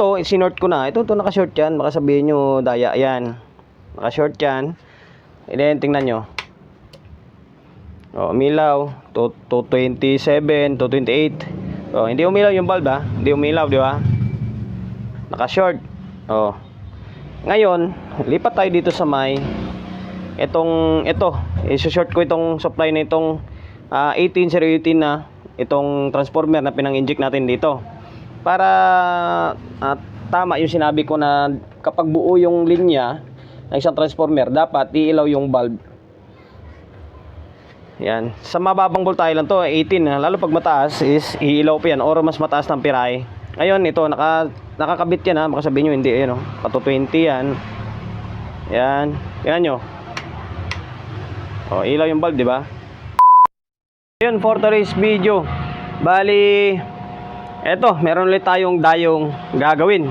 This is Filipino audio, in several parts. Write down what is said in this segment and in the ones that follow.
ito, sinort ko na. Ito, ito naka-short yan. Baka sabihin nyo, daya yan. Naka-short yan. And then, tingnan nyo. Oh, umilaw. To- 227, 228. Oh, hindi umilaw yung bulb ha. Hindi umilaw, di ba? Naka-short. Oh. Ngayon, lipat tayo dito sa may itong ito, i-short ko itong supply na itong ah, 18018 na itong transformer na pinang-inject natin dito. Para ah, tama yung sinabi ko na kapag buo yung linya ng isang transformer, dapat iilaw yung bulb. Yan. Sa mababang voltahe lang to, 18. ah. Lalo pag mataas is iilaw pa yan or mas mataas ng piray. Ngayon, ito, naka, nakakabit yan ha. Baka sabihin hindi, yan o. Pato 20 yan. Yan. Yan nyo. O, ilaw yung bulb, di ba? Yun, for today's video. Bali, eto, meron ulit tayong dayong gagawin.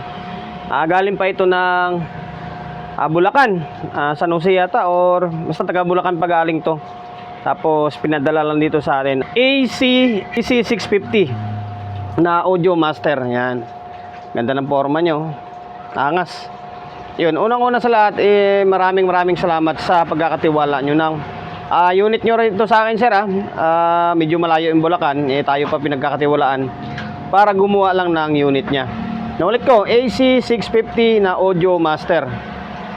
Ah, galing pa ito ng ah, Bulacan, ah, San Jose yata or basta taga Bulacan pa galing to. Tapos pinadala lang dito sa atin AC AC 650 na audio master. Yan. Ganda ng forma nyo. Angas. Yun, unang-una sa lahat, eh, maraming maraming salamat sa pagkakatiwala nyo ng ah, unit nyo rin ito sa akin, sir. Ah. Ah, medyo malayo yung Bulacan. Eh, tayo pa pinagkakatiwalaan para gumawa lang ng unit niya. Naulit ko, AC 650 na audio master.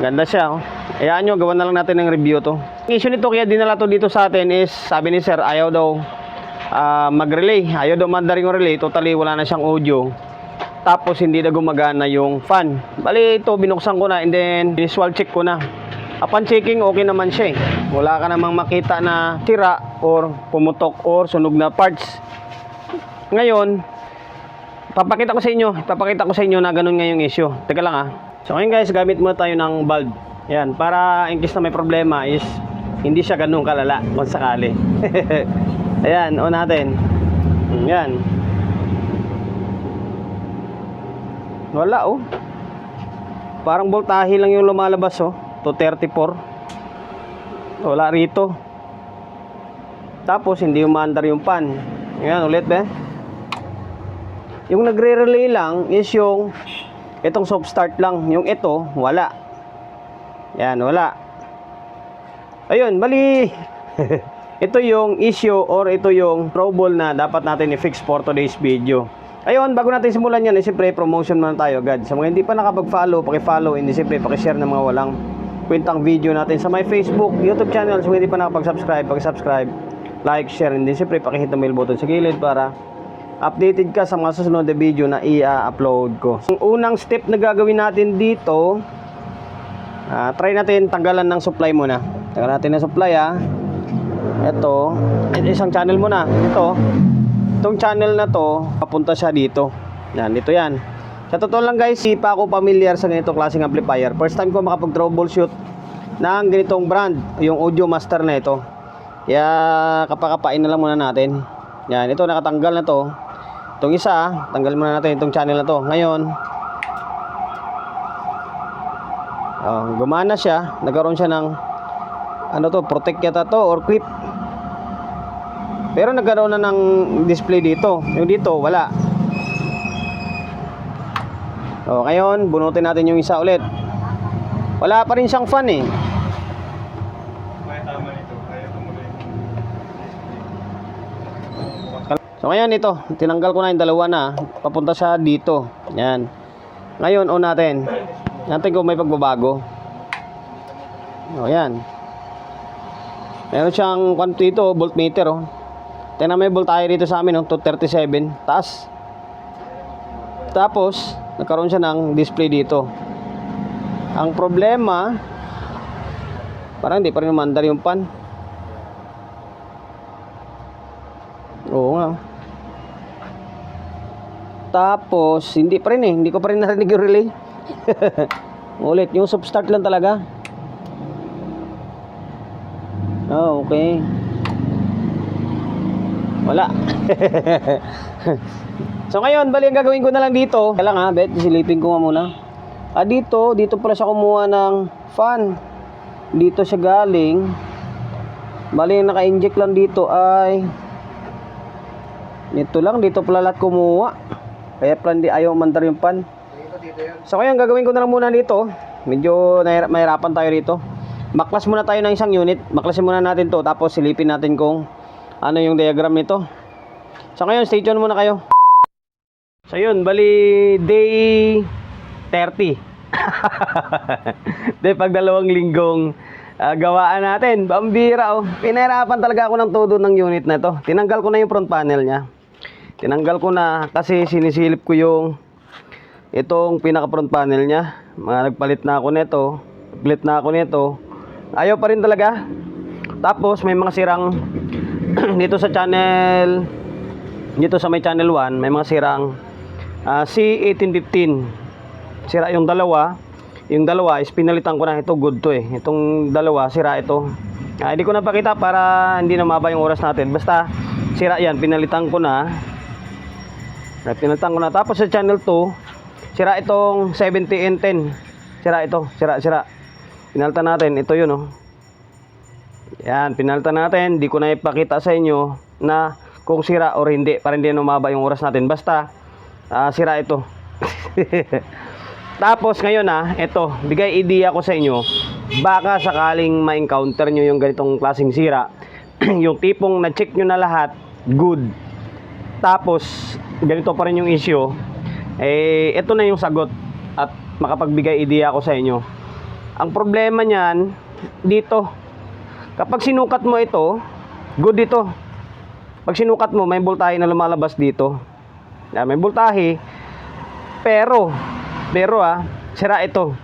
Ganda siya. Oh. Hayaan nyo, gawan na lang natin ng review to. Ang issue nito kaya dinala to dito sa atin is, sabi ni sir, ayaw daw ah, mag-relay. Ayaw daw mandar yung relay. Totally wala na siyang audio. Tapos hindi na gumagana yung fan. Bali ito, binuksan ko na and then visual check ko na. Upon checking, okay naman siya eh. Wala ka namang makita na tira or pumutok or sunog na parts. Ngayon, papakita ko sa inyo, papakita ko sa inyo na ganun nga yung issue. Teka lang ah. So ngayon guys, gamit muna tayo ng bulb. Yan, para in case na may problema is hindi siya ganun kalala kung sakali. Ayan, on natin. Yan. Wala oh. Parang voltahe lang yung lumalabas oh. To 34. Wala rito. Tapos hindi umandar yung pan. Yan ulit be. Yung nagre-relay lang is yung itong soft start lang. Yung ito, wala. Yan, wala. Ayun, mali. ito yung issue or ito yung trouble na dapat natin i-fix for today's video. Ayun, bago natin simulan yan, eh, siyempre promotion muna tayo agad. Sa mga hindi pa nakapag-follow, paki-follow, hindi siyempre paki-share ng mga walang kwentang video natin sa my Facebook, YouTube channel. Sa mga hindi pa nakapag-subscribe, paki-subscribe, like, share, hindi siyempre paki-hit the bell button sa gilid para updated ka sa mga susunod na video na i-upload ko. Ang unang step na gagawin natin dito, ah, try natin tanggalan ng supply muna. Tanggalan natin ng supply ah. Ito, isang channel muna. Ito, itong channel na to, papunta siya dito. Yan, dito yan. Sa totoo lang guys, hindi pa ako familiar sa ganitong klaseng amplifier. First time ko makapag-troubleshoot ng ganitong brand, yung Audio Master na ito. Kaya kapakapain na lang muna natin. Yan, ito nakatanggal na to. Itong isa, ah, tanggal muna natin itong channel na to. Ngayon, oh, gumana siya. Nagkaroon siya ng ano to, protect yata to or clip. Pero nagkaroon na ng display dito. Yung dito, wala. O, ngayon, bunutin natin yung isa ulit. Wala pa rin siyang fan eh. So ngayon ito, tinanggal ko na yung dalawa na, papunta siya dito. Yan. Ngayon, on natin. Natin kung may pagbabago. O yan. Meron siyang kwan dito, voltmeter oh. Tingnan mo yung voltahe rito sa amin oh, 237, taas. Tapos, nagkaroon siya ng display dito. Ang problema, parang hindi pa rin umandar yung pan. Oo nga. Tapos, hindi pa rin eh. Hindi ko pa rin narinig yung relay. Ulit, yung soft start lang talaga. Oh, okay. Wala. so ngayon, bali ang gagawin ko na lang dito. Kaya lang ha, bet, silipin ko nga muna. Ah, dito, dito pala siya kumuha ng fan. Dito siya galing. Bali, naka-inject lang dito ay dito lang, dito pala lahat kumuha. Kaya plan di ayaw mandar yung pan. So ngayon gagawin ko na lang muna dito. Medyo mahirapan tayo dito. Baklas muna tayo ng isang unit. Baklasin muna natin to tapos silipin natin kung ano yung diagram nito. So ngayon stay tuned muna kayo. So yun, bali day 30. day pag dalawang linggong ah, gawaan natin. Pambira oh. Pinahirapan talaga ako ng todo ng unit na to. Tinanggal ko na yung front panel niya. Tinanggal ko na kasi sinisilip ko yung itong pinaka front panel niya. Mga nagpalit na ako nito. Nagpalit na ako nito. Ayaw pa rin talaga. Tapos may mga sirang dito sa channel dito sa may channel 1 may mga sirang ah, C1815 sira yung dalawa yung dalawa is pinalitan ko na ito good to eh itong dalawa sira ito Ah, hindi ko na pakita para hindi na maba yung oras natin basta sira yan pinalitan ko na na pinalitan ko na tapos sa channel 2 sira itong 70N10 sira ito sira sira pinalitan natin ito yun oh yan, pinalitan natin. Di ko na ipakita sa inyo na kung sira or hindi para hindi umaba yung oras natin. Basta, ah, sira ito. Tapos ngayon ah, ito, bigay idea ko sa inyo. Baka sakaling ma-encounter nyo yung ganitong klaseng sira. yung tipong na-check nyo na lahat, good. Tapos, ganito pa rin yung issue. Eh, ito na yung sagot at makapagbigay idea ko sa inyo. Ang problema niyan, dito, Kapag sinukat mo ito, good ito. Pag sinukat mo, may voltahe na lumalabas dito. Yan, may voltahe. Pero, pero ah, sira ito.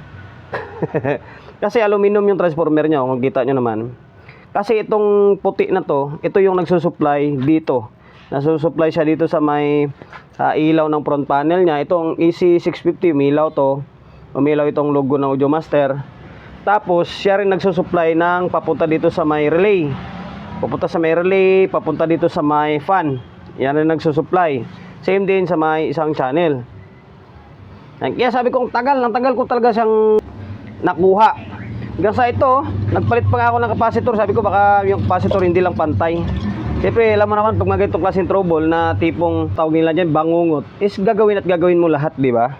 Kasi aluminum yung transformer niya, kung kita nyo naman. Kasi itong puti na to, ito yung nagsusupply dito. Nasusupply siya dito sa may sa ilaw ng front panel niya. Itong EC650, umilaw to. Umilaw itong logo ng Audiomaster. Tapos, siya rin nagsusupply ng papunta dito sa may relay. Papunta sa may relay, papunta dito sa may fan. Yan rin nagsusupply. Same din sa may isang channel. Kaya sabi ko, ang tagal, ang tagal ko talaga siyang nakuha. Hanggang sa ito, nagpalit pa nga ako ng capacitor. Sabi ko, baka yung capacitor hindi lang pantay. Siyempre, alam mo naman, pag mga ganitong klaseng trouble na tipong tawag nila dyan, bangungot, is gagawin at gagawin mo lahat, di ba?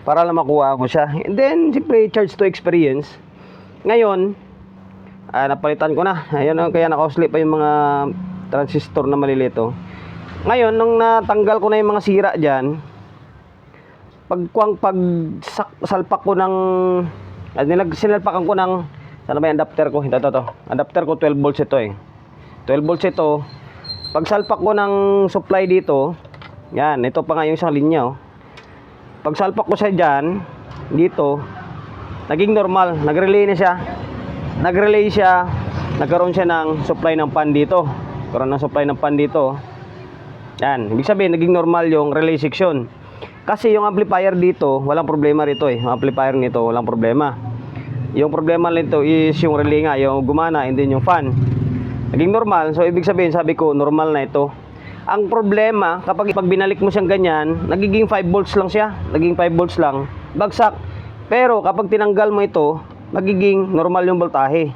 Para lang makuha ko siya. And then, siyempre, charge to experience. Ngayon, ah, napalitan ko na. Ayun, ah, kaya naka-slip pa yung mga transistor na malilito. Ngayon, nung natanggal ko na yung mga sira dyan, pag, pag, pag sak, salpak ko ng, ah, nilag, sinalpakan ko ng, sana ba yung adapter ko? Ito, ito, ito. Adapter ko 12 volts ito eh. 12 volts ito. Pag salpak ko ng supply dito, yan, ito pa nga yung isang linya oh. Pag salpak ko siya dyan, dito, naging normal, nag-relay na siya. Nag-relay siya, nagkaroon siya ng supply ng pan dito. Nagkaroon ng supply ng pan dito. Yan, ibig sabihin, naging normal yung relay section. Kasi yung amplifier dito, walang problema rito eh. Yung amplifier nito, walang problema. Yung problema nito is yung relay nga, yung gumana, and then yung fan. Naging normal, so ibig sabihin, sabi ko, normal na ito. Ang problema, kapag pag binalik mo siyang ganyan, nagiging 5 volts lang siya. Naging 5 volts lang. Bagsak. Pero kapag tinanggal mo ito, magiging normal yung voltahe.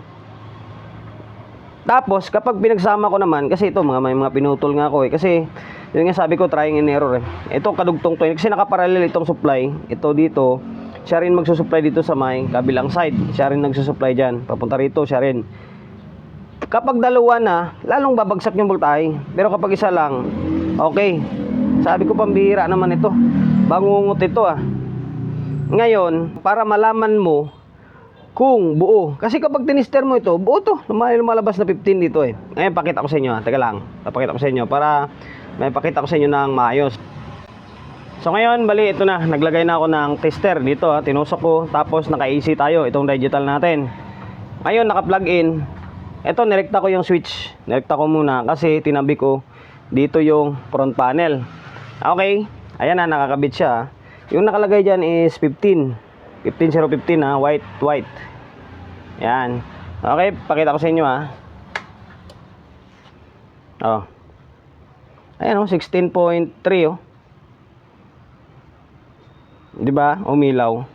Tapos, kapag pinagsama ko naman, kasi ito, mga, may mga pinutol nga ako eh. Kasi, yun nga sabi ko, trying and error eh. Ito, kadugtong to. Kasi nakaparallel itong supply. Ito dito. Siya rin magsusupply dito sa may kabilang side. Siya rin nagsusupply dyan. Papunta rito, siya rin. Kapag dalawa na, lalong babagsak yung voltahe. Pero kapag isa lang, okay. Sabi ko, pambihira naman ito. Bangungot ito ah. Ngayon, para malaman mo kung buo. Kasi kapag tinister mo ito, buo to. Lumalabas na 15 dito eh. Ngayon, pakita ko sa inyo ha. Teka lang. Papakita ko sa inyo para may pakita ko sa inyo ng maayos. So ngayon, bali, ito na. Naglagay na ako ng tester dito ha. Tinusok ko. Tapos naka-AC tayo. Itong digital natin. Ngayon, naka-plug in. Ito, nirekta ko yung switch. Nirekta ko muna kasi tinabi ko dito yung front panel. Okay. Ayan na, nakakabit siya. ha. Yung nakalagay dyan is 15. 15015 ha, white, white. Yan. Okay, pakita ko sa inyo ha. Oh. Ayan oh, 16.3 oh. 'Di ba? Umilaw.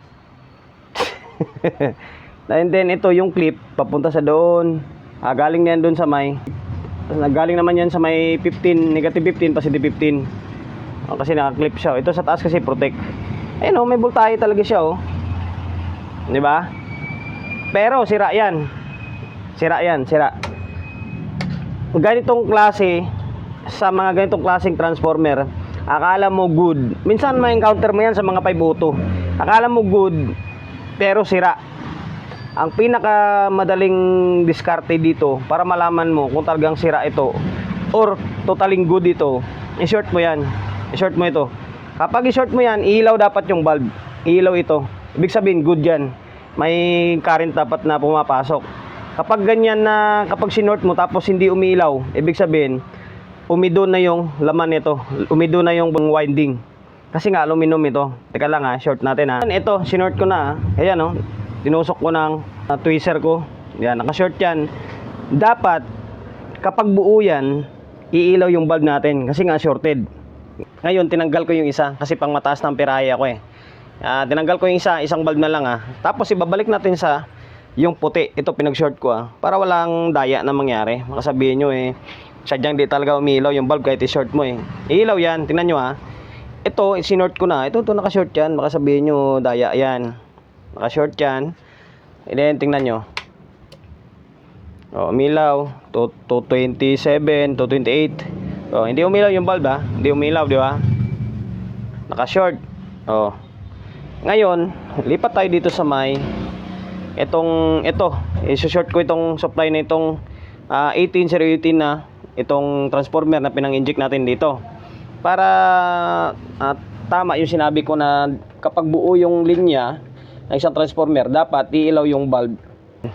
And then ito yung clip papunta sa doon. Ah, galing yan doon sa may Galing naman yan sa may 15, negative 15, positive 15. Oh, kasi naka-clip siya. Ito sa taas kasi protect. Ayun oh, may voltahe talaga siya oh. 'Di ba? Pero sira 'yan. Sira 'yan, sira. Ganitong klase sa mga ganitong klaseng transformer, akala mo good. Minsan may encounter mo 'yan sa mga 5 auto. Akala mo good pero sira. Ang pinaka madaling diskarte dito para malaman mo kung talagang sira ito or totaling good ito, i-short mo 'yan. I-short mo ito. Kapag i-short mo 'yan, ilaw dapat yung bulb. Ilaw ito. Ibig sabihin good 'yan. May current dapat na pumapasok. Kapag ganyan na kapag sinort mo tapos hindi umilaw, ibig sabihin umido na yung laman nito. Umido na yung winding. Kasi nga aluminum ito. Teka lang ha, short natin ha. Ito, sinort ko na. ha. Ayan oh. Tinusok ko ng uh, tweezer ko. Yan, naka-short yan. Dapat kapag buo yan, iilaw yung bulb natin kasi nga shorted. Ngayon, tinanggal ko yung isa kasi pang mataas ng piraya ko eh. Ah, tinanggal ko yung isa, isang bulb na lang ah. Tapos ibabalik natin sa yung puti. Ito pinag-short ko ah. Para walang daya na mangyari. Makasabihin nyo eh, sadyang di talaga umilaw yung bulb kahit i-short mo eh. Iilaw yan, tingnan nyo ah. Ito, sinort ko na. Ito, ito naka-short yan. Makasabihin nyo, daya yan. Naka-short yan. And then, tingnan nyo. Oh, umilaw. To- 227, 228. Oh, hindi umilaw yung bulb ah. Hindi umilaw, di ba? Naka-short. Oh. Ngayon, lipat tayo dito sa may itong ito, i-short ko itong supply na itong ah, 18018 na itong transformer na pinang-inject natin dito. Para ah, tama yung sinabi ko na kapag buo yung linya ng isang transformer, dapat iilaw yung bulb.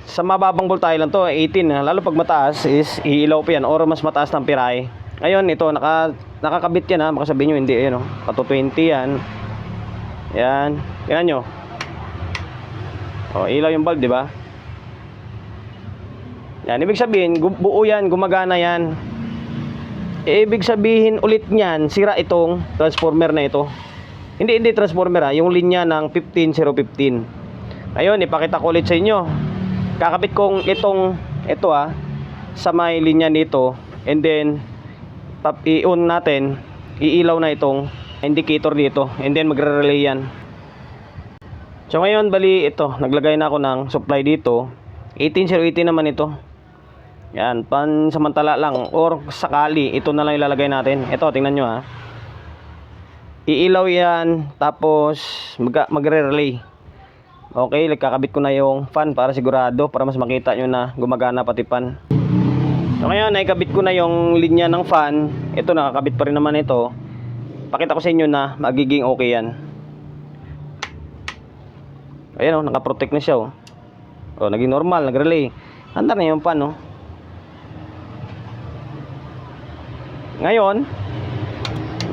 Sa mababang voltahe lang to, 18. ah. Lalo pag mataas is iilaw pa yan or mas mataas ng piray. Ngayon, ito, naka, nakakabit yan ha. Makasabihin nyo, hindi, ayun o. Pato 20 yan. Yan. Tingnan nyo. O, ilaw yung bulb, di ba? Yan, ibig sabihin, buo yan, gumagana yan. Eh, ibig sabihin ulit niyan, sira itong transformer na ito. Hindi, hindi transformer ha, yung linya ng 15015. Ayun, ipakita ko ulit sa inyo. Kakabit kong itong, ito ah, sa may linya nito. And then, tap i-on natin, iilaw na itong indicator dito. And then, magre-relay yan. So ngayon, bali ito, naglagay na ako ng supply dito. 18080 naman ito. Yan, pansamantala lang or sakali, ito na lang ilalagay natin. Ito, tingnan nyo ha. Iilaw yan, tapos mag magre-relay. Okay, kakabit ko na yung fan para sigurado, para mas makita nyo na gumagana pati fan. So ngayon, naikabit ko na yung linya ng fan. Ito, nakakabit pa rin naman ito. Pakita ko sa inyo na magiging okay yan. Ayan oh, nakaprotect na siya oh. Oh, naging normal, nag-relay. Handa na yung pan oh. Ngayon,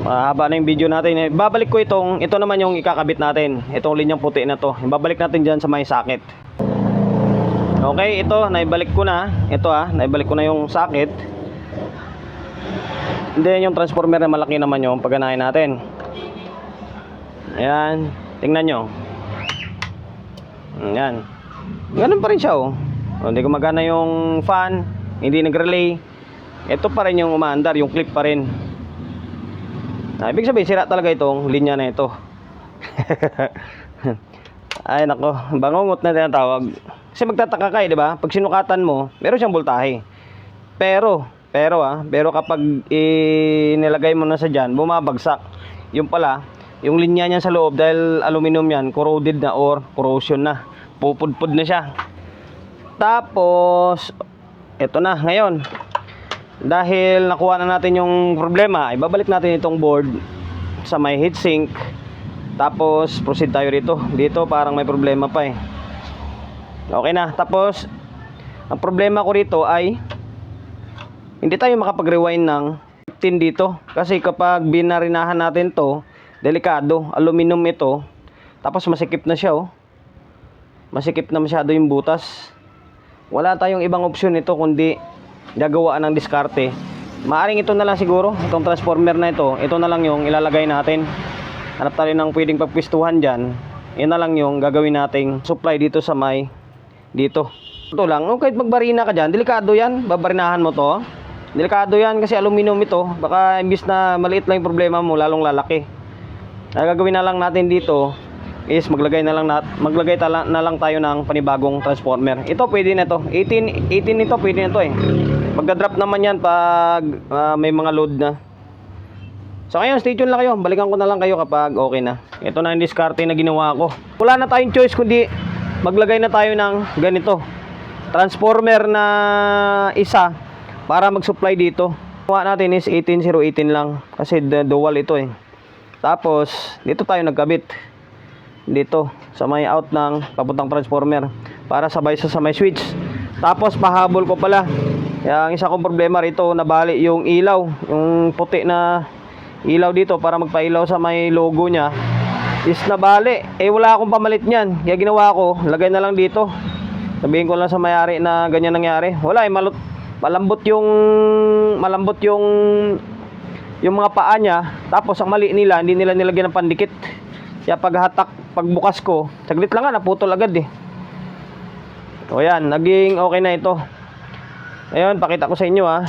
mahaba na yung video natin. Eh, Babalik ko itong, ito naman yung ikakabit natin. Itong linyang puti na to. Babalik natin dyan sa may socket. Okay, ito, naibalik ko na. Ito ah, naibalik ko na yung. And then yung transformer na malaki naman yung pagganahin natin. Ayan, tingnan nyo. Ayan. Ganun pa rin siya oh. Oh, Hindi gumagana yung fan, hindi nag-relay. Ito pa rin yung umaandar, yung clip pa rin. Ah, ibig sabihin, sira talaga itong linya na ito. Ay nako, bangungot na tinatawag. Kasi magtataka ka eh, di ba? Pag sinukatan mo, meron siyang voltahe. Pero, pero ah, pero kapag inilagay mo na sa dyan, bumabagsak. Yung pala, yung linya niya sa loob dahil aluminum yan, corroded na or corrosion na. Pupudpud na siya. Tapos, eto na, ngayon. Dahil nakuha na natin yung problema, ibabalik natin itong board sa may heatsink. Tapos, proceed tayo rito. Dito, parang may problema pa eh. Okay na. Tapos, ang problema ko rito ay hindi tayo makapag-rewind ng 15 dito. Kasi kapag binarinahan natin to, delikado. Aluminum ito. Tapos masikip na siya oh. Masikip na masyado yung butas. Wala tayong ibang opsyon nito kundi gagawaan ng diskarte. Maaring ito na lang siguro, itong transformer na ito, ito na lang yung ilalagay natin. Hanap tayo ng pwedeng pagpistuhan dyan. Yan na lang yung gagawin nating supply dito sa may dito. Ito lang, oh, kahit magbarina ka dyan, delikado yan, babarinahan mo to. Delikado yan kasi aluminum ito. Baka imbis na maliit lang yung problema mo, lalong lalaki. Ang gagawin na lang natin dito, is maglagay na lang na, maglagay tala, na lang tayo ng panibagong transformer. Ito pwede na to. 18 18 ito pwede na to eh. Magda-drop naman yan pag ah, may mga load na. So ngayon, stay tuned lang kayo. Balikan ko na lang kayo kapag okay na. Ito na yung diskarte na ginawa ko. Wala na tayong choice kundi maglagay na tayo ng ganito. Transformer na isa para mag-supply dito. Gawa natin is 18018 lang kasi du- dual ito eh. Tapos, dito tayo nagkabit. Dito, sa may out ng papuntang transformer para sabay sa, sa may switch. Tapos, pahabol ko pala. Ang isa kong problema rito, nabali yung ilaw. Yung puti na ilaw dito para magpailaw sa may logo niya is nabali. Eh, wala akong pamalit niyan. Kaya ginawa ko, lagay na lang dito. Sabihin ko lang sa mayari na ganyan nangyari. Wala eh, malot, malambot yung malambot yung yung mga paa niya tapos ang mali nila hindi nila nilagyan ng pandikit kaya paghatak pagbukas ko saglit lang nga naputol agad eh. O yan naging okay na ito. Ayun pakita ko sa inyo ah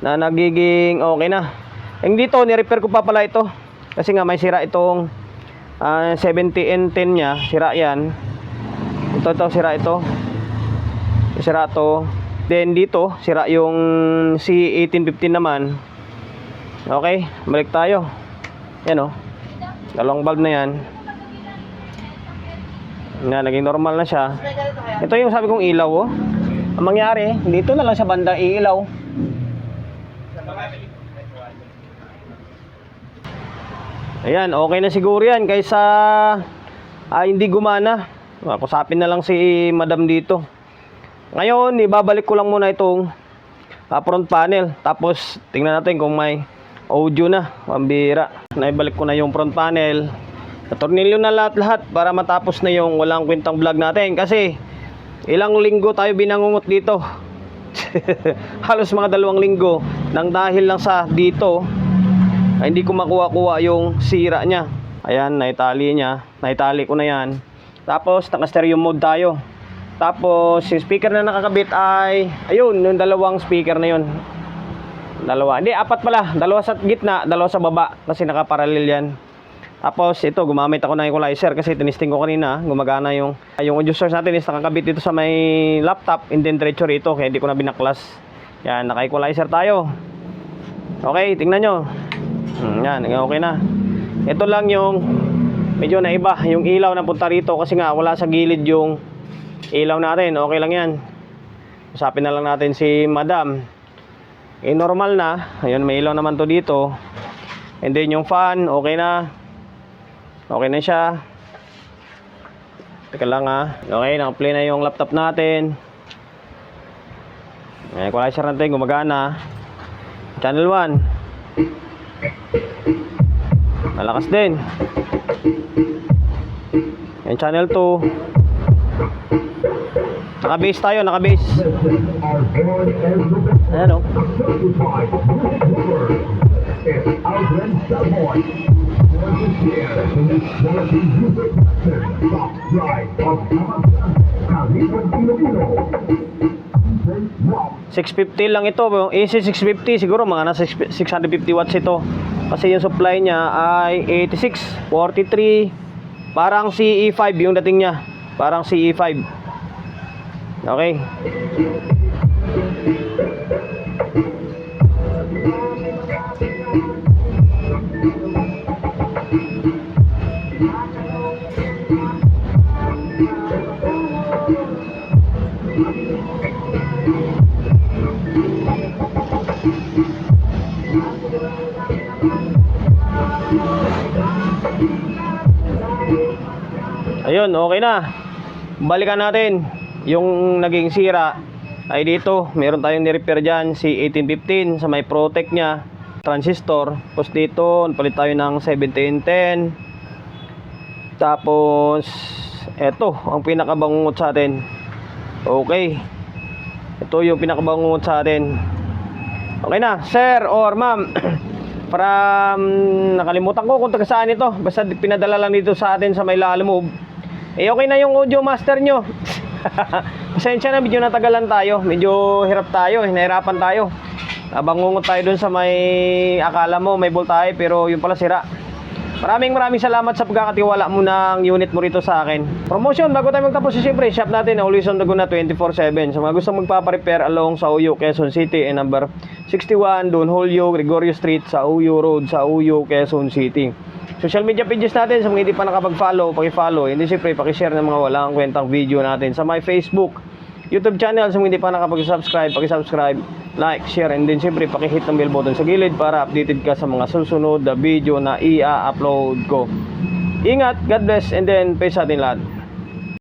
na nagiging okay na. Yung dito ni-repair ko pa pala ito. Kasi nga may sira itong ah, 70N10 niya. Sira yan. Ito ito sira ito. Sira to. Then dito sira yung C1815 naman. Okay balik tayo. Yan o dalawang bulb na yan. Nga naging normal na siya. Ito yung sabi kong ilaw oh. Ang mangyari dito na lang sa bandang iilaw. Ayan okay na siguro yan kaysa ah, hindi gumana. Ah, kusapin na lang si madam dito. Ngayon, ibabalik ko lang muna itong ah, front panel. Tapos, tingnan natin kung may audio na. Pambira. Naibalik ko na yung front panel. Tornilyo na lahat-lahat para matapos na yung walang kwentang vlog natin. Kasi, ilang linggo tayo binangungot dito. Halos mga dalawang linggo. Nang dahil lang sa dito, ay hindi ko makuha-kuha yung sira niya. Ayan, naitali niya. Naitali ko na yan. Tapos, naka-stereo mode tayo. Tapos, yung speaker na nakakabit ay, ayun, yung dalawang speaker na yun. Dalawa. Hindi, apat pala. Dalawa sa gitna, dalawa sa baba. Kasi nakaparallel yan. Tapos, ito, gumamit ako ng equalizer kasi tinisting ko kanina. Gumagana yung, yung audio source natin is nakakabit dito sa may laptop. And then, diretso rito. Kaya hindi ko na binaklas. Yan, naka-equalizer tayo. Okay, tingnan nyo. Hmm, yan, okay na. Ito lang yung medyo naiba. Yung ilaw na punta rito kasi nga wala sa gilid yung ilaw natin, okay lang yan. Usapin na lang natin si madam. Eh, normal na. Ayun, may ilaw naman to dito. And then yung fan, okay na. Okay na siya. Teka lang ha. Okay, naka-play na yung laptop natin. May equalizer natin, gumagana. Channel 1. Malakas din. Yan, channel 2. Naka-base tayo, naka-base. Ayan o. $650 lang ito. AC 650 siguro mga nasa 650 watts ito. Kasi yung supply niya ay 86, 43. Parang CE5 yung dating niya. Parang CE5. Okay. Ayun, okay na. Balikan natin yung naging sira ay dito. Meron tayong ni-repair dyan si 1815 sa may protect niya transistor. Tapos dito, palit tayo ng 1710. Tapos eto, ang pinakabangungot sa atin. Okay. Ito yung pinakabangungot sa atin. Okay na, sir or ma'am. Um, nakalimutan ko kung taga saan ito. Basta pinadala lang dito sa atin sa may lalamove. Eh okay na yung audio master nyo. Pasensya na, medyo natagalan tayo. Medyo hirap tayo, eh, nahirapan tayo. Abangungot tayo dun sa may akala mo may voltahe pero yung pala sira. Maraming maraming salamat sa pagkakatiwala mo ng unit mo rito sa akin. Promotion, bago tayo magtapos, siyempre, shop natin, always on the go na 24-7. Sa mga gusto magpaparepair along sa Uyo, Quezon City, and number 61, Don Julio, Gregorio Street, sa Uyo Road, sa Uyo, Quezon City. Social media pages natin, sa mga hindi pa nakapag-follow, paki-follow. Hindi siyempre, paki-share ng mga walang kwentang video natin. Sa my Facebook, YouTube channel, sa mga hindi pa nakapag-subscribe, paki-subscribe, like, share, and then siyempre, paki-hit ng bell button sa gilid para updated ka sa mga susunod na video na i-upload ko. Ingat, God bless, and then peace sa atin lahat.